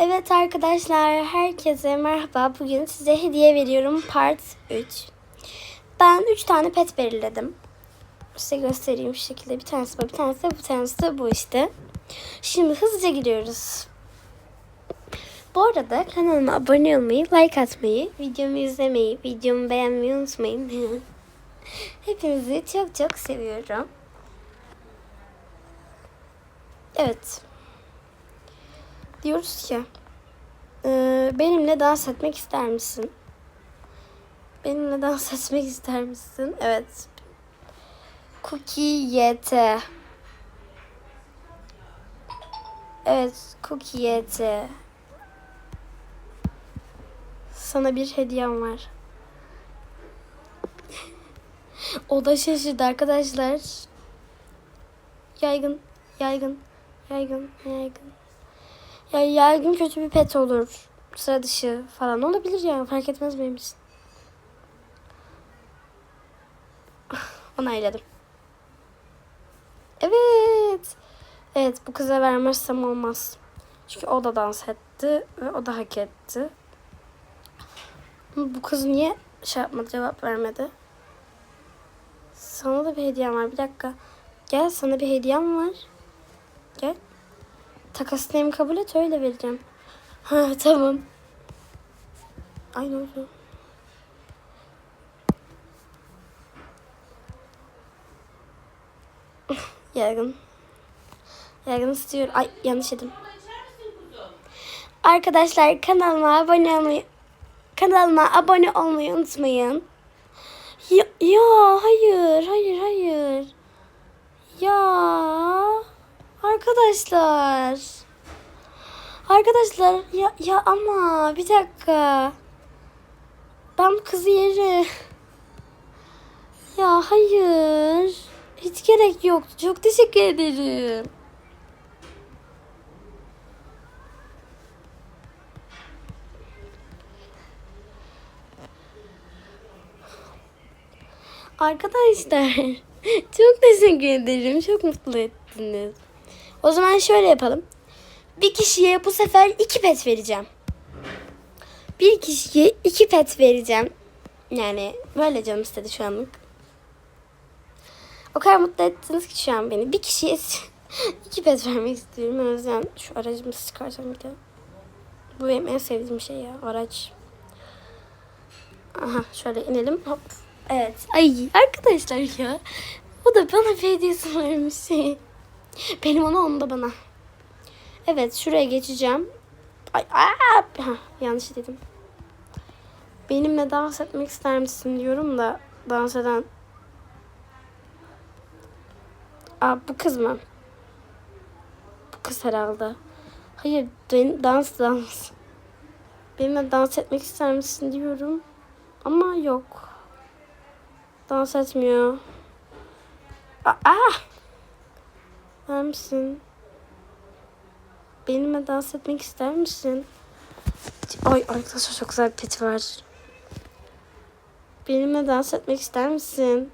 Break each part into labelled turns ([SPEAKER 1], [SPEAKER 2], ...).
[SPEAKER 1] Evet arkadaşlar, herkese merhaba. Bugün size hediye veriyorum part 3. Ben 3 tane pet belirledim. Size göstereyim şu şekilde. Bir tanesi bu, bir tanesi de bu, bir tanesi de bu işte. Şimdi hızlıca gidiyoruz. Bu arada kanalıma abone olmayı, like atmayı, videomu izlemeyi, videomu beğenmeyi unutmayın. Hepinizi çok çok seviyorum. Evet. Diyoruz ki "Ee, benimle dans etmek ister misin? Benimle dans etmek ister misin? Evet. Cookie YT. Evet, Cookie YT. Sana bir hediyem var. o da şaşırdı arkadaşlar. Yaygın, yaygın, yaygın, yaygın. Ya yaygın kötü bir pet olur. Sıra dışı falan olabilir yani fark etmez benim için. Onayladım. Evet. Evet bu kıza vermezsem olmaz. Çünkü o da dans etti ve o da hak etti. Bu kız niye şey yapmadı cevap vermedi? Sana da bir hediyem var. Bir dakika. Gel sana bir hediyem var. Gel. Takas name kabul et öyle vereceğim. Ha tamam. Ay ne oldu? Yaygın. Yaygın istiyor. Ay yanlış dedim. Arkadaşlar kanalıma abone olmayı kanalıma abone olmayı unutmayın. Ya, ya hayır hayır hayır. Ya arkadaşlar. Arkadaşlar ya ya ama bir dakika. Ben kızı yeri. Ya hayır. Hiç gerek yoktu. Çok teşekkür ederim. Arkadaşlar çok teşekkür ederim. Çok mutlu ettiniz. O zaman şöyle yapalım. Bir kişiye bu sefer iki pet vereceğim. Bir kişiye iki pet vereceğim. Yani böyle canım istedi şu anlık. O kadar mutlu ettiniz ki şu an beni. Bir kişiye iki pet vermek istiyorum. O yüzden şu aracımı çıkaracağım bir de. Bu benim en sevdiğim şey ya araç. Aha şöyle inelim. Hop. Evet. Ay arkadaşlar ya. O da bana hediyesi vermiş. Benim ona onu da bana. Evet şuraya geçeceğim. Ay, aa, ha, yanlış dedim. Benimle dans etmek ister misin diyorum da dans eden. Aa, bu kız mı? Bu kız herhalde. Hayır dan- dans dans. Benimle dans etmek ister misin diyorum. Ama yok. Dans etmiyor. Aa! Var mısın? Benimle dans etmek ister misin? Ay arkadaşlar çok güzel bir pet var. Benimle dans etmek ister misin?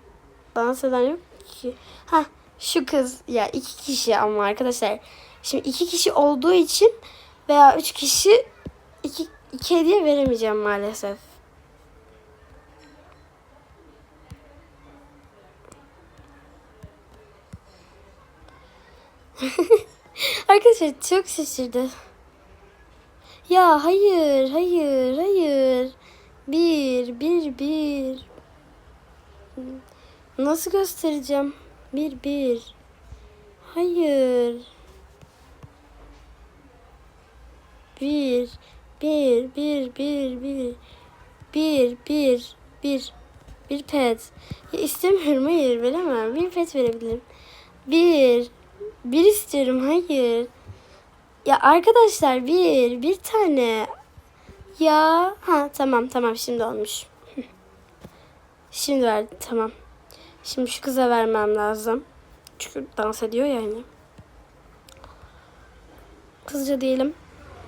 [SPEAKER 1] Dans eden yok ki. Ha şu kız ya iki kişi ama arkadaşlar. Şimdi iki kişi olduğu için veya üç kişi iki, iki hediye veremeyeceğim maalesef. Arkadaşlar çok şaşırdı. Ya hayır, hayır, hayır. Bir, bir, bir. Nasıl göstereceğim? Bir, bir. Hayır. Bir, bir, bir, bir, bir. Bir, bir, bir. Bir pet. Ya istemiyorum, hayır veremem. Bir pet verebilirim. Bir, bir istiyorum, hayır. Ya arkadaşlar bir, bir tane. Ya ha tamam tamam şimdi olmuş. Şimdi verdi tamam. Şimdi şu kıza vermem lazım. Çünkü dans ediyor yani. Kızca diyelim.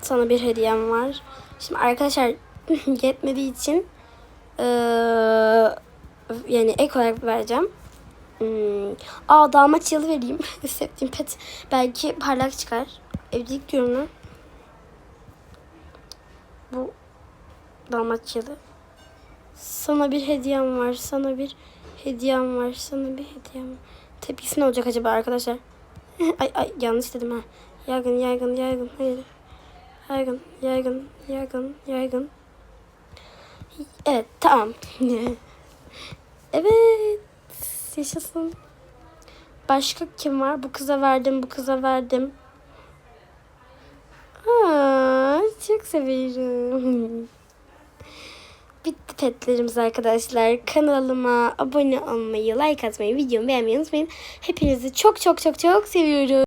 [SPEAKER 1] Sana bir hediyem var. Şimdi arkadaşlar yetmediği için eee, yani ek olarak vereceğim. Hmm. Aa damat yılı vereyim. Sevdiğim pet. Belki parlak çıkar. Diyorum lan. Bu Dalmaçyalı. Sana bir hediyem var. Sana bir hediyem var. Sana bir hediyem var. Tepkisi ne olacak acaba arkadaşlar? ay ay yanlış dedim ha. Yaygın yaygın yaygın. Hayır. Yaygın yaygın yaygın yaygın. Evet tamam. evet. Yaşasın. Başka kim var? Bu kıza verdim, bu kıza verdim. Aa, çok seviyorum. Bitti petlerimiz arkadaşlar. Kanalıma abone olmayı, like atmayı, videomu beğenmeyi unutmayın. Hepinizi çok çok çok çok seviyorum.